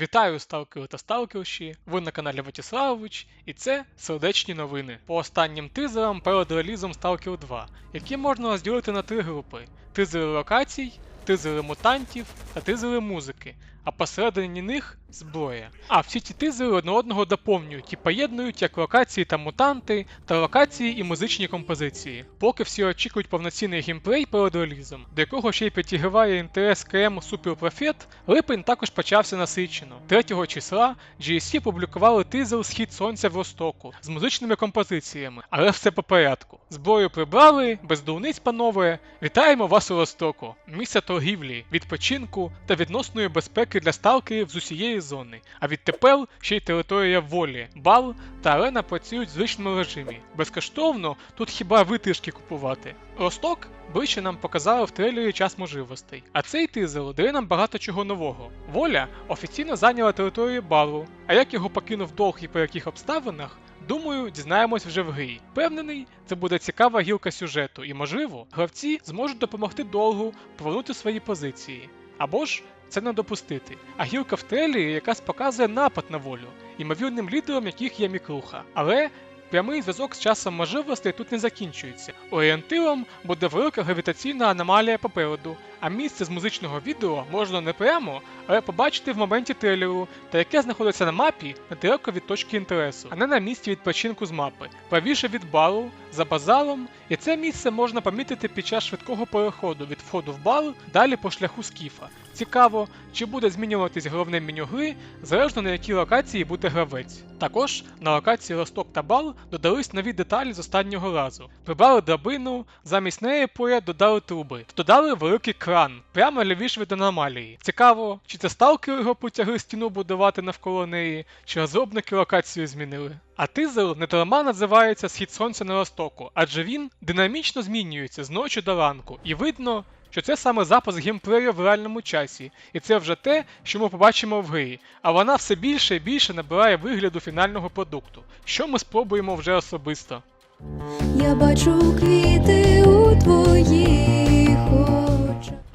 Вітаю сталкери та сталкерші, ви на каналі Ватіславович, і це сердечні новини. По останнім тизерам перед релізом Сталкер 2, які можна розділити на три групи: тизери локацій, тизери мутантів та тизери музики, а посередині них зброя. А всі ці тизери одне одного доповнюють і поєднують як локації та мутанти, та локації і музичні композиції. Поки всі очікують повноцінний геймплей перед релізом, до якого ще й підігріває інтерес Super Prophet, липень також почався насичено. 3 числа GSC публікували тизер Схід сонця в Ростоку з музичними композиціями, але все по порядку. Зброю прибрали, без дурниць, панове. Вітаємо вас у Ростоку, місце торгівлі, відпочинку та відносної безпеки для сталкерів з усієї зони. А відтепер ще й територія волі, бал та арена працюють в звичному режимі. Безкоштовно тут хіба витишки купувати. Росток ближче нам показали в трейлері час можливостей. А цей тизер дає нам багато чого нового. Воля офіційно зайняла територію балу, а як його покинув довг і по яких обставинах, думаю, дізнаємось вже в грі. Впевнений, це буде цікава гілка сюжету, і, можливо, гравці зможуть допомогти долгу повернути свої позиції. Або ж це не допустити. А гілка в трейлері якраз показує напад на волю, ймовірним лідером яких є Мікруха. Але прямий зв'язок з часом можливостей тут не закінчується. Орієнтиром буде велика гравітаційна аномалія попереду, а місце з музичного відео можна не прямо, але побачити в моменті трейлеру, та яке знаходиться на мапі недалеко від точки інтересу, а не на місці відпочинку з мапи, правіше від бару, за базаром, і це місце можна помітити під час швидкого переходу від входу в бар далі по шляху скіфа. Цікаво, чи буде змінюватись головне меню гри, залежно на якій локації буде гравець. Також на локації Росток та Бал додались нові деталі з останнього разу. Прибрали драбину, замість неї поряд додали труби, додали великий кран, прямо лівіше від аномалії. Цікаво, чи це сталкери його потягли стіну будувати навколо неї, чи розробники локацію змінили. А тизер не дарма називається Схід сонця на востоку, адже він динамічно змінюється з ночі до ранку, і видно, що це саме запис геймплею в реальному часі, і це вже те, що ми побачимо в грі, а вона все більше і більше набирає вигляду фінального продукту, що ми спробуємо вже особисто. Я бачу квіти у очах.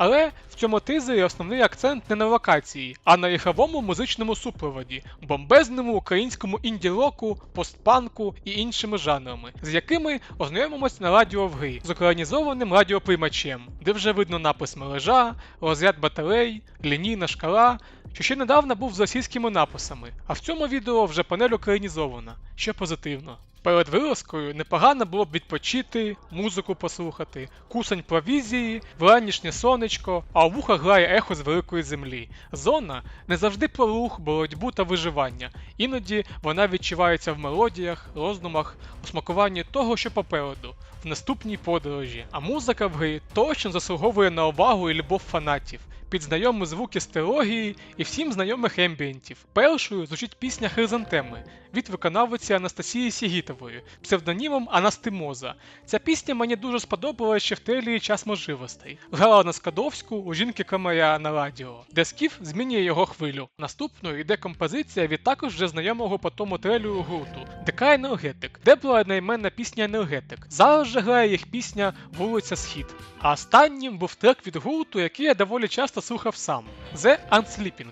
Але в цьому тизері основний акцент не на локації, а на ігровому музичному супроводі, бомбезному українському інді-року, постпанку і іншими жанрами, з якими ознайомимось на радіо в грі, з українізованим радіоприймачем, де вже видно напис мережа, розряд батарей, лінійна шкала, що ще недавно був з російськими написами, а в цьому відео вже панель українізована, що позитивно. Перед вилазкою непогано було б відпочити, музику послухати, кусань провізії, вранішнє сонечко, а у вухах грає ехо з великої землі. Зона не завжди про рух, боротьбу та виживання. Іноді вона відчувається в мелодіях, роздумах, у смакуванні того, що попереду, в наступній подорожі. А музика в грі точно заслуговує на увагу і любов фанатів. Під знайомі звуки стерогії і всім знайомих ембієнтів. Першою звучить пісня Хризантеми від виконавиці Анастасії Сігітової, псевдонімом Анастимоза. Ця пісня мені дуже сподобалася ще в трейлері час можливостей. Грала на Скадовську у жінки Камаря на радіо, де Скіф змінює його хвилю. Наступною йде композиція від також вже знайомого по тому трейлеру гурту ДК Енергетик, де була одноіменна пісня Енергетик. Зараз же грає їх пісня Вулиця Схід. А останнім був трек від гурту, який я доволі часто слухав сам The Unsleeping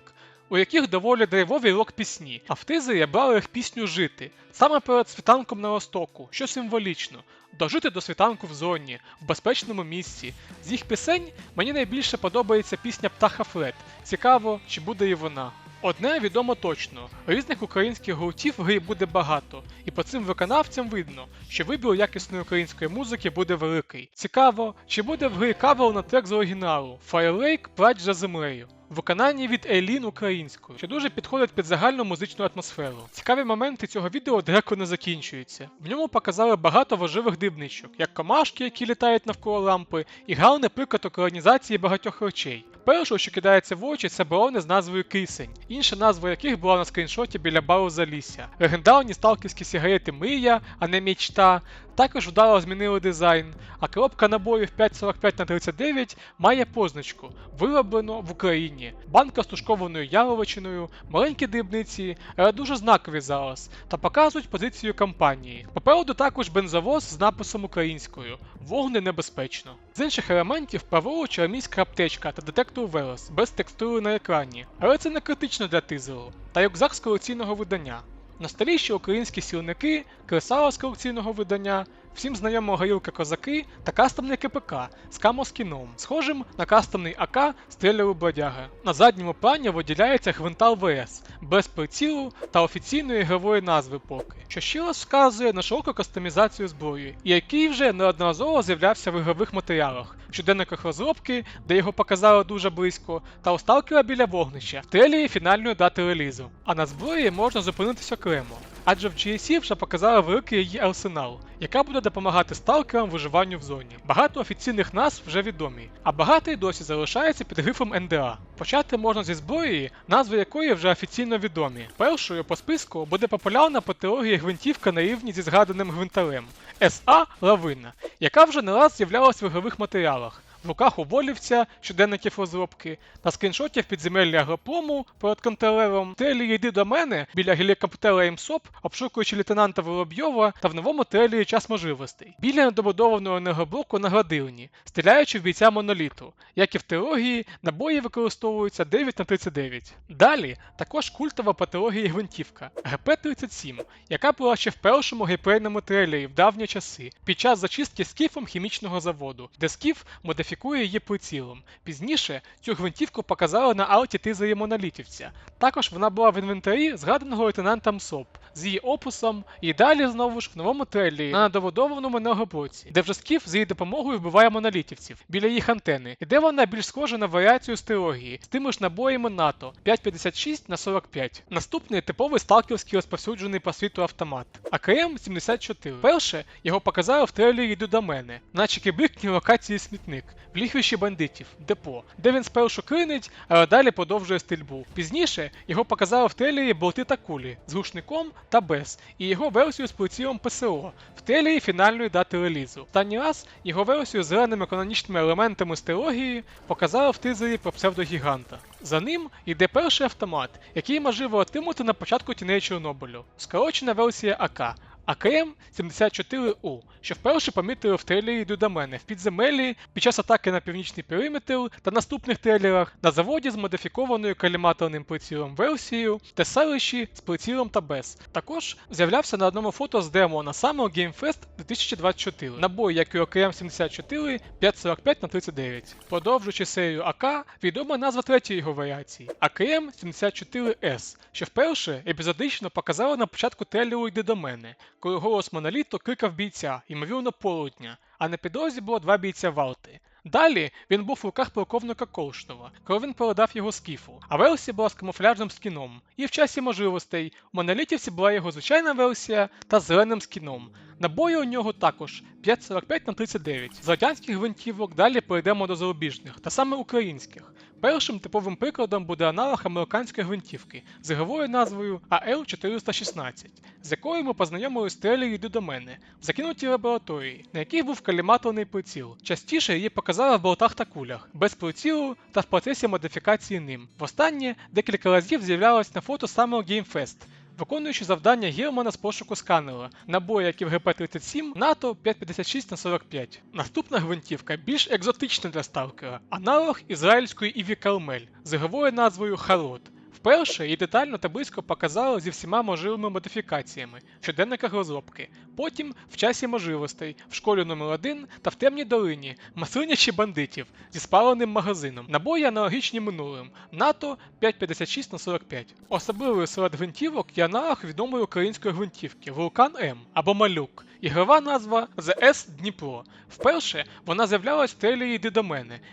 у яких доволі драйвові рок пісні, а в тизері брали їх пісню Жити саме перед світанком на востоку, що символічно. Дожити до світанку в зоні, в безпечному місці. З їх пісень мені найбільше подобається пісня Птаха Фред. Цікаво, чи буде і вона. Одне відомо точно: різних українських гуртів в грі буде багато, і по цим виконавцям видно, що вибір якісної української музики буде великий. Цікаво, чи буде в грі кавер на трек з оригіналу Fire Lake Плач за землею. Виконанні від Ейлін українською, що дуже підходить під загальну музичну атмосферу. Цікаві моменти цього відео далеко не закінчуються. В ньому показали багато важливих дивничок, як комашки, які літають навколо лампи, і гарний приклад українізації багатьох речей. Першого, що кидається в очі, це балони з назвою Кисень, інша назва яких була на скріншоті біля бару Залісся. Легендарні сталкерські сигарети Мрія, а не мічта. Також вдало змінили дизайн, а коробка набоїв 545 на 39 має позначку вироблено в Україні. Банка з тушкованою яловичиною, маленькі дрібниці, але дуже знакові зараз, та показують позицію компанії. Попереду також бензовоз з написом українською вогне небезпечно. З інших елементів праворуч армійська аптечка та детектор Велес без текстури на екрані, але це не критично для тизеру, та рюкзак з колекційного видання. На старіші українські сілники, кресала з колекційного видання, всім знайома горілка козаки та кастомний КПК з камоскіном, схожим на кастомний АК стріляру бродяги. На задньому плані виділяється Хвинтал ВС без прицілу та офіційної ігрової назви поки, що раз вказує на широку кастомізацію зброї, який вже неодноразово з'являвся в ігрових матеріалах, щоденниках розробки, де його показали дуже близько, та у сталкера біля вогнища в трейлері фінальної дати релізу. А на зброї можна зупинитися окремо. Адже в GSC вже показали великий її арсенал, яка буде допомагати сталкерам виживанню в зоні. Багато офіційних назв вже відомі, а багато й досі залишається під грифом НДА. Почати можна зі зброї, назви якої вже офіційно відомі. Першою по списку буде популярна по теорії гвинтівка на рівні зі згаданим гвинтарем СА Лавина, яка вже не раз з'являлась в ігрових матеріалах. В руках у волівця щоденників розробки, на скріншоті в підземеллі агропрому перед контролером, трейлері йди до мене біля гелікоптера МСОП, обшукуючи лейтенанта Воробйова та в новому трейлері час можливостей. Біля недобудованого енергоблоку на градивні, стріляючи в бійця моноліту. Як і в теорії, набої використовуються 9 на 39. Далі також культова теорії гвинтівка ГП-37, яка була ще в першому геймплейному трейлері в давні часи, під час зачистки скіфом хімічного заводу, де скіф модифікує її прицілом. Пізніше цю гвинтівку показали на ауті тизері монолітівця. Також вона була в інвентарі згаданого лейтенанта МСОП з її описом, і далі знову ж в новому трейлері на недобудованому енергоблоці, де вже скіф з її допомогою вбиває монолітівців біля їх антени, і де вона більш схожа на варіацію з теорії з тими ж набоями НАТО 5,56 на 45. Наступний типовий сталкерський розповсюджений по світу автомат АКМ-74. Перше його показали в трейлері «Йду до мене, наче кибикні локації смітник, в лігвищі бандитів, депо, де він спершу кринить, а далі продовжує стрільбу. Пізніше його показали в трейлері болти та кулі з глушником та без, і його версію з прицілом ПСО в трейлері фінальної дати релізу. Останній раз його версію з зеленими канонічними елементами з трилогії показали в тизері про псевдогіганта. За ним йде перший автомат, який можливо отримати на початку тіней Чорнобилю. Скорочена версія АК. АКМ-74У, що вперше помітили в трейлері «Йду до мене в підземеллі під час атаки на північний периметр та наступних трейлерах на заводі з модифікованою каліматорним прицілом версією та селищі з прицілом та без. Також з'являвся на одному фото з демо на Summer Game Fest 2024. Набої, як і АКМ-74 545 на 39. Продовжуючи серію АК, відома назва третьої його варіації АКМ-74С, що вперше епізодично показали на початку трейлеру «Йди до мене коли голос моноліту кликав бійця, ймовірно, полудня, а на підрозі було два бійця валти. Далі він був в руках полковника Колштова, коли він передав його скіфу, а версія була з камуфляжним скіном. І в часі можливостей у монолітівці була його звичайна версія та зеленим скіном. Набої у нього також 5,45 на 39. З радянських гвинтівок далі перейдемо до зарубіжних, та саме українських. Першим типовим прикладом буде аналог американської гвинтівки з ігровою назвою AL416, з якою ми познайомились в трейлері «Йди до мене в закинутій лабораторії, на якій був каліматорний приціл. Частіше її показали в болтах та кулях, без прицілу та в процесі модифікації ним. Востаннє декілька разів з'являлось на фото саме Game Fest, виконуючи завдання Германа з пошуку сканера, набої, як і в ГП-37, НАТО 556 на 45. Наступна гвинтівка більш екзотична для сталкера, аналог ізраїльської Іві Кармель з ігровою назвою Харот. Вперше її детально та близько показали зі всіма можливими модифікаціями в щоденниках розробки, потім в часі можливостей, в школі номер 1 та в темній долині, маслинячі бандитів зі спаленим магазином, набої аналогічні минулим, НАТО 556 на 45. Особливою серед гвинтівок є аналог відомої української гвинтівки Вулкан М або Малюк. Ігрова назва ЗС Дніпро. Вперше вона з'являлась в трейлері «Йди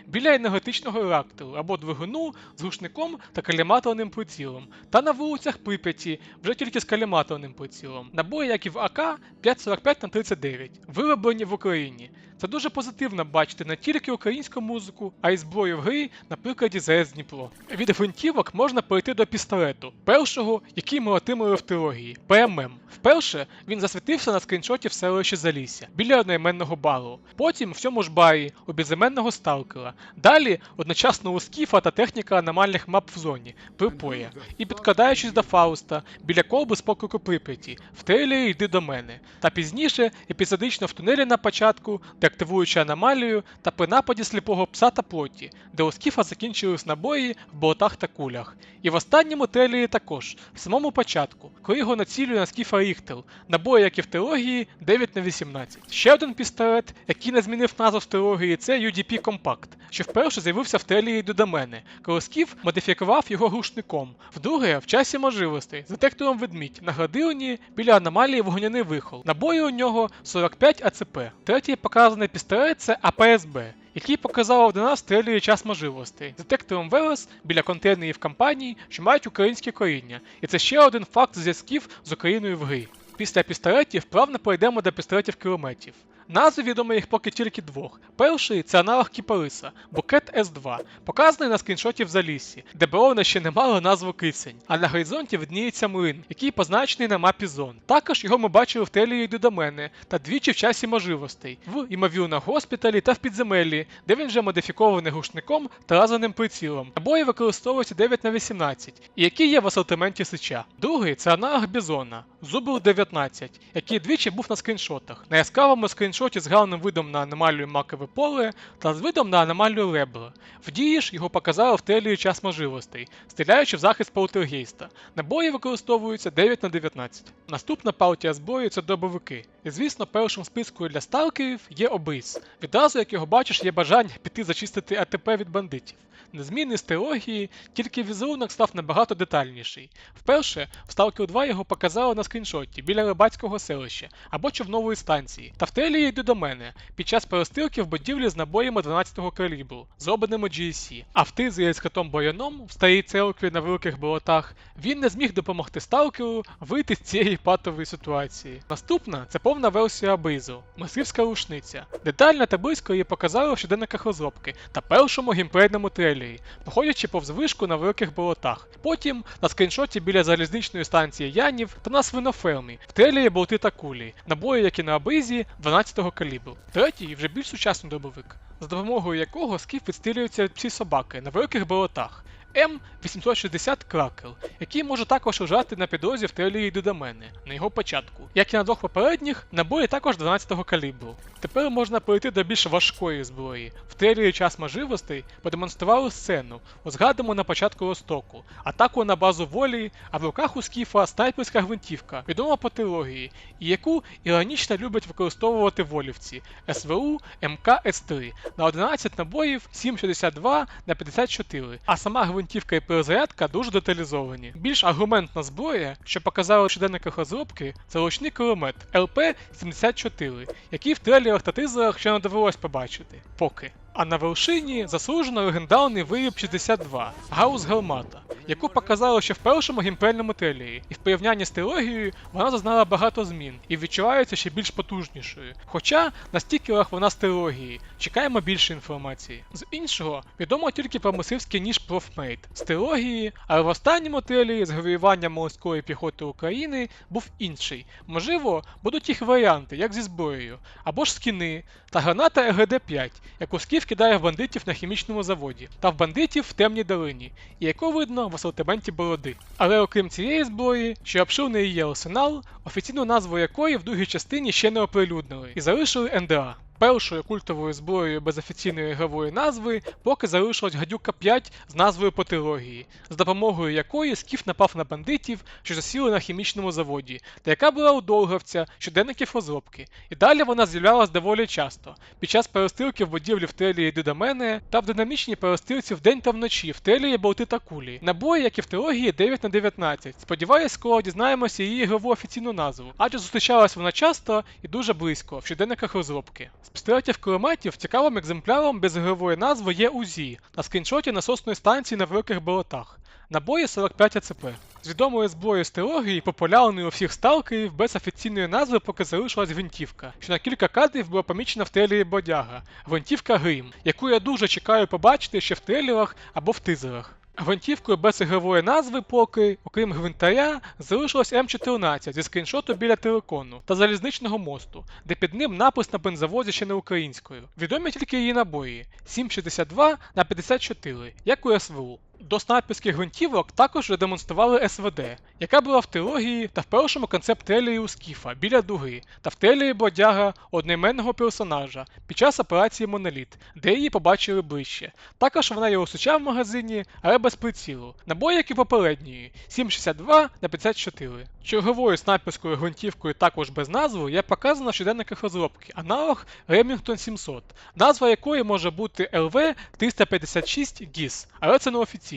біля енергетичного реактору або двигуну з гушником та каліматорним прицілом, та на вулицях Прип'яті вже тільки з каліматорним прицілом. Набої, як і в АК 545 на 39, вироблені в Україні. Це дуже позитивно бачити не тільки українську музику, а й зброю в грі на прикладі ЗС Дніпро. Від гвинтівок можна перейти до пістолету, першого, який ми отримали в трилогії ПММ. Вперше він засвітився на скріншоті в селищі Залісся біля одноіменного бару. Потім в цьому ж барі у безіменного сталкера. Далі одночасно у скіфа та техніка аномальних мап в зоні Припоя. І підкладаючись до Фауста біля колби з покрику Прип'яті, в трейлері йди до мене. Та пізніше епізодично в тунелі на початку, де деактивуючи аномалію та при нападі сліпого пса та плоті, де у скіфа закінчились набої в болотах та кулях. І в останньому телії також, в самому початку, коли його націлює на скіфа Ріхтел, набої, як і в трилогії, 9 на 18. Ще один пістолет, який не змінив назву в трилогії, це UDP Compact, що вперше з'явився в телії Дудамени, коли скіф модифікував його глушником. Вдруге, в часі можливостей, детектором ведмідь на градилні біля аномалії вогняний вихол. Набої у нього 45 АЦП. Третій показаний пістолет це АПСБ, який показав 11 стрілює час можливостей. Детектором Велес біля контейнерів компаній, що мають українське коріння. І це ще один факт зв'язків з Україною в грі. Після пістолетів плавно перейдемо до пістолетів кілометрів. Назви відомо їх поки тільки двох. Перший це аналог Кіпариса, букет С2, показаний на скріншоті в Заліссі, де Броуна ще не мало назву кисень, а на горизонті видніється млин, який позначений на мапі зон. Також його ми бачили в телії Дудамени та двічі в часі можливостей, в ймовірно госпіталі та в підземеллі, де він вже модифікований глушником та лазерним прицілом. Набої використовуються 9 на 18, і які є в асортименті сича. Другий це аналог Бізона, Зубил 19, який двічі був на скріншотах. На яскравому скріншоті з главним видом на аномалію Макове поле та з видом на аномалію Лебла. В дії ж його показали в телі час можливостей, стріляючи в захист полтергейста. Набої використовуються 9 на 19. Наступна партія зброї це добовики. І звісно, першим списку для сталкерів є обис. Відразу, як його бачиш, є бажання піти зачистити АТП від бандитів. Незмінний з трилогії, тільки візерунок став набагато детальніший. Вперше в Stalker 2 його показали на скріншоті біля рибацького селища або човнової станції, та в телії йде до мене під час перестрілки в будівлі з набоями 12-го калібру, зробленими GSC. А в тизері з котом Бояном в старій церкві на великих болотах він не зміг допомогти сталкеру вийти з цієї патової ситуації. Наступна це повна версія Абризу, мисливська рушниця. Детально та близько її показали в щоденниках розробки та першому геймплейному трейлері, проходячи повз вишку на великих болотах. Потім на скріншоті біля залізничної станції Янів та на свинофермі, в трейлері болти та кулі, набої, як і на абизі 12-го калібру. Третій вже більш сучасний добовик, за допомогою якого скіф відстрілюються ці собаки на великих болотах. М860 Кракел, який може також лежати на підрозі в трейлері Дудамени на його початку. Як і на двох попередніх, набої також 12-го калібру. Тепер можна перейти до більш важкої зброї. В трейлері час можливостей продемонстрували сцену, згадимо на початку ростоку, атаку на базу волі, а в руках у скіфа снайперська гвинтівка, відома по трилогії, і яку іронічно люблять використовувати волівці СВУ МК С3 на 11 набоїв 7,62 на 54, а сама гвинтівка і перезарядка дуже деталізовані. Більш аргументна зброя, що показала в щоденниках розробки, це ручний кулемет ЛП-74, який в трейлерах та тизерах ще не довелось побачити. Поки. А на вершині заслужено легендарний виріб 62 Гаус Гелмата, яку показали ще в першому гімпельному трейлері, і в порівнянні з трилогією вона зазнала багато змін і відчувається ще більш потужнішою. Хоча на стікерах вона з трилогії, чекаємо більше інформації. З іншого відомо тільки про мисливський ніж Профмейт з трилогії, але в останньому трейлері з гравіюванням морської піхоти України був інший. Можливо, будуть їх варіанти, як зі зброєю, або ж скіни та граната РГД-5, яку скіф кидає в бандитів на хімічному заводі, та в бандитів в темній долині, і яку видно в асортименті бороди. Але окрім цієї зброї, що обширний її арсенал, офіційну назву якої в другій частині ще не оприлюднили і залишили НДА. Першою культовою зброєю без офіційної ігрової назви поки залишилась гадюка 5 з назвою Потилогії, з допомогою якої скіф напав на бандитів, що засіли на хімічному заводі, та яка була у Долговця, щоденників розробки. І далі вона з'являлась доволі часто, під час перестрілки в будівлі в телії Дидамене та в динамічній перестрілці вдень та вночі в телії Болти та Кулі. Набої, як і в трилогії 9 на 19. Сподіваюсь, скоро дізнаємося її ігрову офіційну назву, адже зустрічалась вона часто і дуже близько в щоденниках розробки. Пістолетів кулеметів цікавим екземпляром без ігрової назви є УЗІ на скріншоті насосної станції на великих болотах. Набої 45 АЦП. З відомої зброї з трилогії, популярної у всіх сталкерів, без офіційної назви поки залишилась гвинтівка, що на кілька кадрів була помічена в трейлері Бодяга, гвинтівка Грім, яку я дуже чекаю побачити ще в трейлерах або в тизерах. Гвинтівкою без ігрової назви поки, окрім гвинтаря, залишилось М14 зі скріншоту біля телекону та залізничного мосту, де під ним напис на бензовозі ще не українською. Відомі тільки її набої 7,62 на 54, як у СВУ. До снайперських гвинтівок також демонстрували СВД, яка була в трилогії та в першому концепт-телії у Скіфа біля дуги, та в телії Бодяга одноіменного персонажа під час операції Моноліт, де її побачили ближче. Також вона є у Суча в магазині, але без прицілу. Набої, як і попередньої 7,62 на 54. Черговою снайперською гвинтівкою також без назви є показано в щоденниках розробки, аналог Remington 700, назва якої може бути LV 356 GIS, але це не офіційно,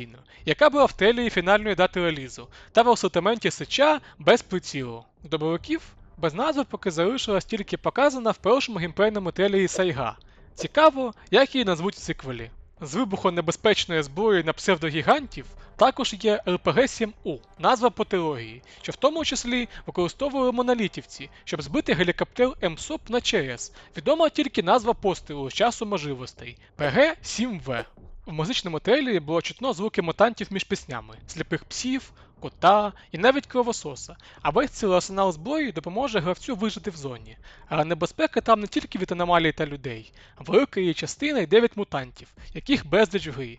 яка була в телії фінальної дати релізу, та в асортименті Сича без прицілу. Добровиків без назви поки залишилась тільки показана в першому геймплейному телії Сайга. Цікаво, як її назвуть в сиквелі. З вибухонебезпечної зброї на псевдогігантів також є RPG-7U, назва по що в тому числі використовували монолітівці, щоб збити гелікоптер МСОП на ЧС. Відома тільки назва пострілу з часу можливостей ПГ-7В. В музичному трейлері було чутно звуки мутантів між піснями, сліпих псів, кота і навіть кровососа, а весь цілий арсенал зброї допоможе гравцю вижити в зоні. Але небезпека там не тільки від аномалій та людей, велика її частина йде від мутантів, яких безліч в грі.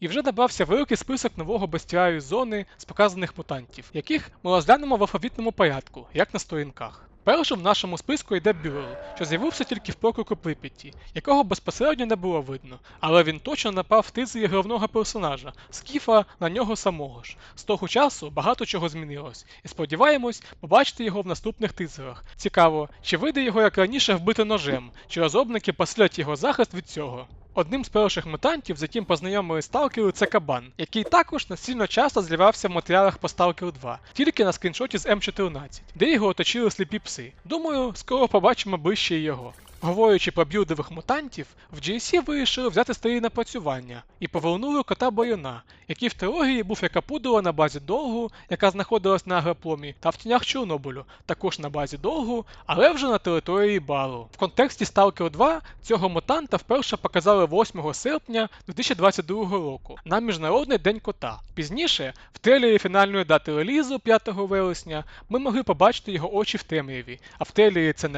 І вже додався великий список нового бестіарію зони з показаних мутантів, яких ми розглянемо в алфавітному порядку, як на сторінках. Першим в нашому списку йде Бюрл, що з'явився тільки в покроку Прип'яті, якого безпосередньо не було видно, але він точно напав в тизері головного персонажа, Скіфа на нього самого ж. З того часу багато чого змінилось, і сподіваємось побачити його в наступних тизерах. Цікаво, чи вийде його як раніше вбити ножем, чи розробники послять його захист від цього. Одним з перших мутантів, з яким познайомили сталкери, це кабан, який також насильно часто зливався в матеріалах по Сталкеру 2, тільки на скріншоті з М14, де його оточили сліпі пси. Думаю, скоро побачимо ближче його. Говорячи про білдових мутантів, в GSC вирішили взяти старі напрацювання і повернули кота Бойона, який в трилогії був як Апудова на базі Долгу, яка знаходилась на агропломі, та в тінях Чорнобилю, також на базі Долгу, але вже на території Бару. В контексті Stalker 2 цього мутанта вперше показали 8 серпня 2022 року на Міжнародний день кота. Пізніше, в трейлері фінальної дати релізу 5 вересня, ми могли побачити його очі в темряві, а в трейлері це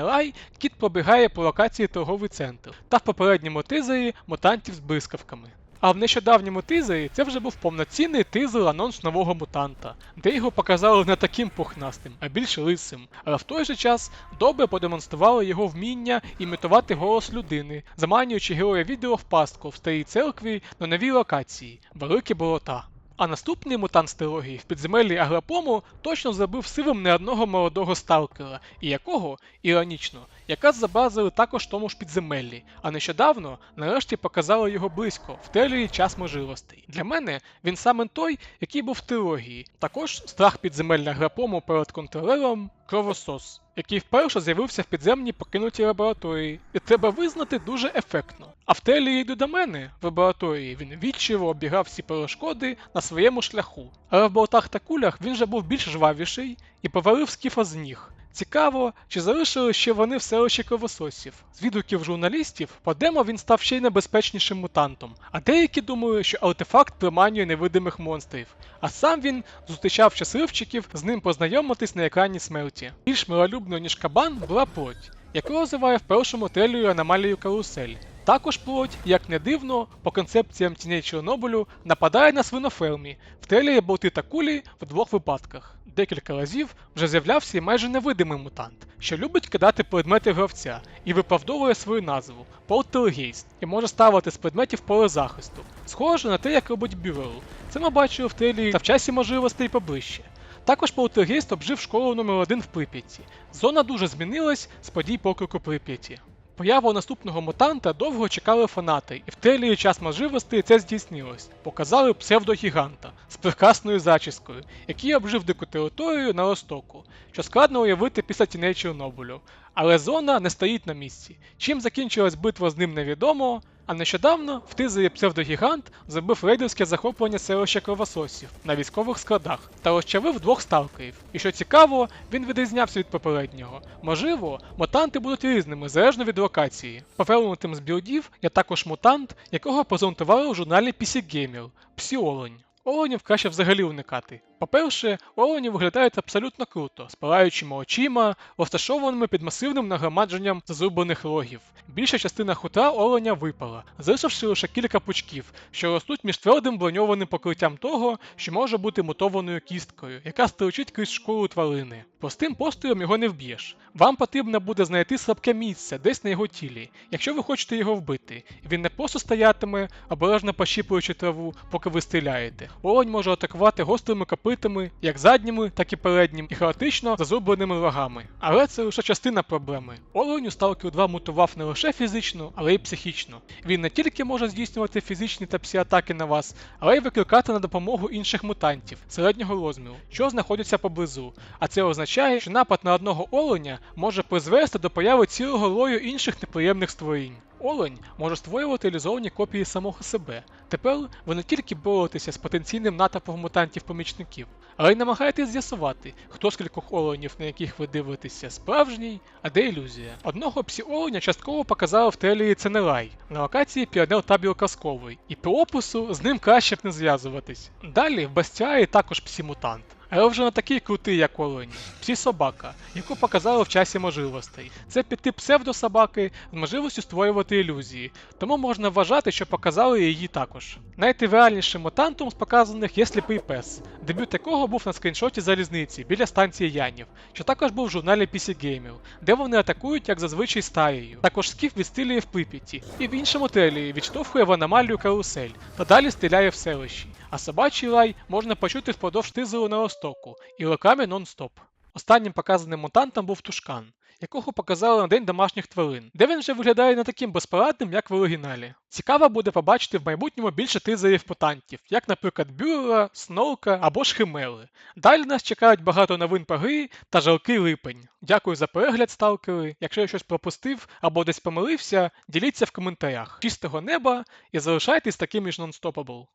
кіт пробігає по локації торговий центр, та в попередньому тизері мутантів з блискавками. А в нещодавньому тизері це вже був повноцінний тизер анонс нового мутанта, де його показали не таким пухнастим, а більш лисим. Але в той же час добре продемонстрували його вміння імітувати голос людини, заманюючи героя відео в пастку в старій церкві на новій локації великі болота. А наступний мутант з трилогії в підземеллі Агропому точно забив сивим не одного молодого сталкера, і якого, іронічно, якраз забазили також в тому ж підземеллі, а нещодавно нарешті показали його близько в трейлері час можливостей. Для мене він саме той, який був в трилогії. Також страх підземелля Агропому перед контролером Кровосос, який вперше з'явився в підземній покинутій лабораторії, і треба визнати дуже ефектно. А в трейлері йду до мене в лабораторії він відчиво обігав всі перешкоди на своєму шляху. Але в болтах та кулях він же був більш жвавіший і повалив скіфа з ніг. Цікаво, чи залишили ще вони в селищі кровососів. З відгуків журналістів по демо він став ще й небезпечнішим мутантом, а деякі думали, що артефакт приманює невидимих монстрів. А сам він зустрічав щасливчиків з ним познайомитись на екрані смерті. Більш миролюбною, ніж кабан, була плоть, яку розвиває в першому трейлері аномалію карусель. Також плоть, як не дивно, по концепціям тіней Чорнобилю нападає на свинофермі. В трейлері болти та кулі в двох випадках. Декілька разів вже з'являвся і майже невидимий мутант, що любить кидати предмети гравця і виправдовує свою назву Полтергейст, і може ставити з предметів поле захисту. Схоже на те, як робить Бюрел. Це ми бачили в трейлері та в часі можливостей поближче. Також Полтергейст обжив школу номер 1 в Прип'яті. Зона дуже змінилась з подій покроку Прип'яті. Появу наступного мутанта довго чекали фанати, і в трейлері час можливостей це здійснилось. Показали псевдогіганта з прекрасною зачіскою, який обжив дику територію на Ростоку, що складно уявити після тіней Чорнобилю. Але зона не стоїть на місці. Чим закінчилась битва з ним невідомо. А нещодавно в тизері псевдогігант зробив рейдерське захоплення селища кровососів на військових складах та розчавив двох сталкерів. І що цікаво, він відрізнявся від попереднього. Можливо, мутанти будуть різними залежно від локації. Повернутим з білдів є також мутант, якого презентували в журналі PC Gamer – Псіолонь. Оленів краще взагалі уникати. По-перше, олені виглядають абсолютно круто, з палаючими очима, розташованими під масивним нагромадженням зазублених рогів. Більша частина хутра оленя випала, залишивши лише кілька пучків, що ростуть між твердим броньованим покриттям того, що може бути мутованою кісткою, яка строчить крізь шкуру тварини. Простим пострілом його не вб'єш. Вам потрібно буде знайти слабке місце десь на його тілі, якщо ви хочете його вбити. Він не просто стоятиме, обережно пощіпуючи траву, поки ви стріляєте. Олень може атакувати гострими копитами, як задніми, так і переднім, і хаотично зазубленими рогами. Але це лише частина проблеми. Олень у Stalker 2 мутував не лише фізично, але й психічно. Він не тільки може здійснювати фізичні та псі-атаки на вас, але й викликати на допомогу інших мутантів середнього розміру, що знаходяться поблизу. А це означає, що напад на одного оленя може призвести до появи цілого лою інших неприємних створінь. Олень може створювати ілюзовані копії самого себе. Тепер ви не тільки боретеся з потенційним натовпом мутантів-помічників, але й намагаєтесь з'ясувати, хто з кількох оленів, на яких ви дивитеся, справжній, а де ілюзія. Одного псі-оленя частково показали в трейлері Ценерай на локації Піонер Табір Казковий, і по опису з ним краще б не зв'язуватись. Далі в Бастіарі також псі-мутант. Але вже не такий крутий, як Олені. Псі собака, яку показали в часі можливостей. Це підтип псевдособаки з можливістю створювати ілюзії, тому можна вважати, що показали її також. Найтривіальнішим мутантом з показаних є сліпий пес, дебют якого був на скріншоті залізниці біля станції Янів, що також був в журналі PC Gamer, де вони атакують як зазвичай стаєю. Також скіф відстрілює в Прип'яті, і в іншому трейлері відштовхує в аномалію карусель та далі стріляє в селищі. А собачий лай можна почути впродовж тизеру на Ростоку і роками нон-стоп. Останнім показаним мутантом був Тушкан, якого показали на День домашніх тварин, де він вже виглядає не таким безпорадним, як в оригіналі. Цікаво буде побачити в майбутньому більше тизерів мутантів, як, наприклад, Бюрера, Сноука або ж Химери. Далі нас чекають багато новин по грі та жалкий липень. Дякую за перегляд, сталкери. Якщо я щось пропустив або десь помилився, діліться в коментарях. Чистого неба і залишайтесь такими ж нонстопабл.